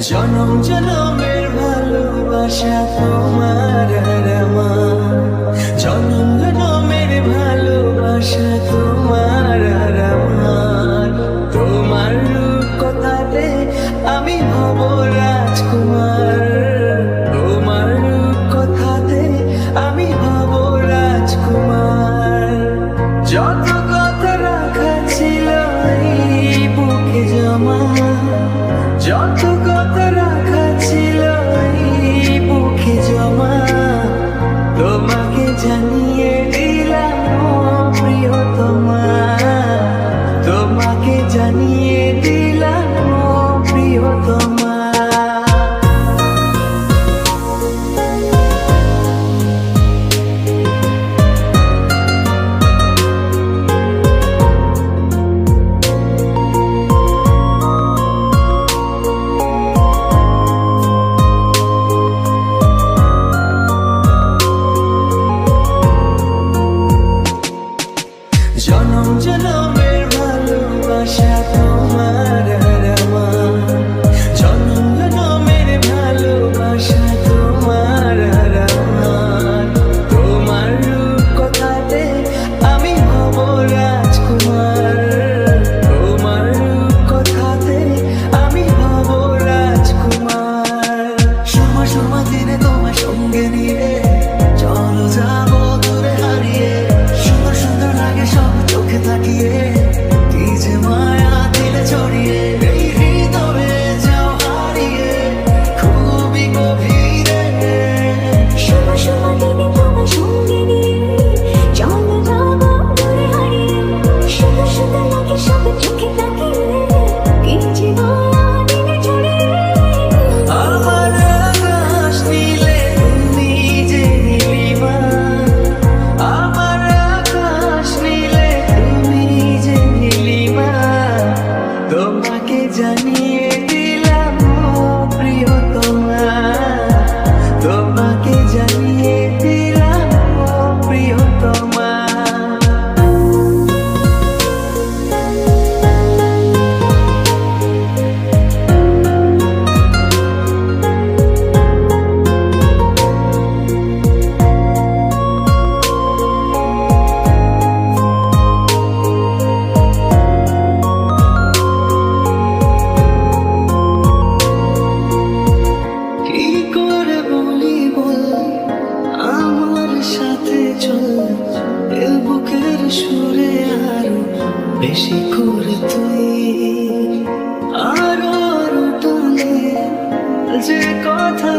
জনম জনমের ভালোবাসা তোমার আর জনম জনমের ভালোবাসা তোমার আর আমার। তোমার কথাতে আমি হব রাজকুমার। তোমার কথাতে আমি হব রাজকুমার। যত কথা রাখা ছিল বুকে জমা যত 想弄见了面 জড়িয়ে জানি বেশি করে তুই আরও তুলে যে কথা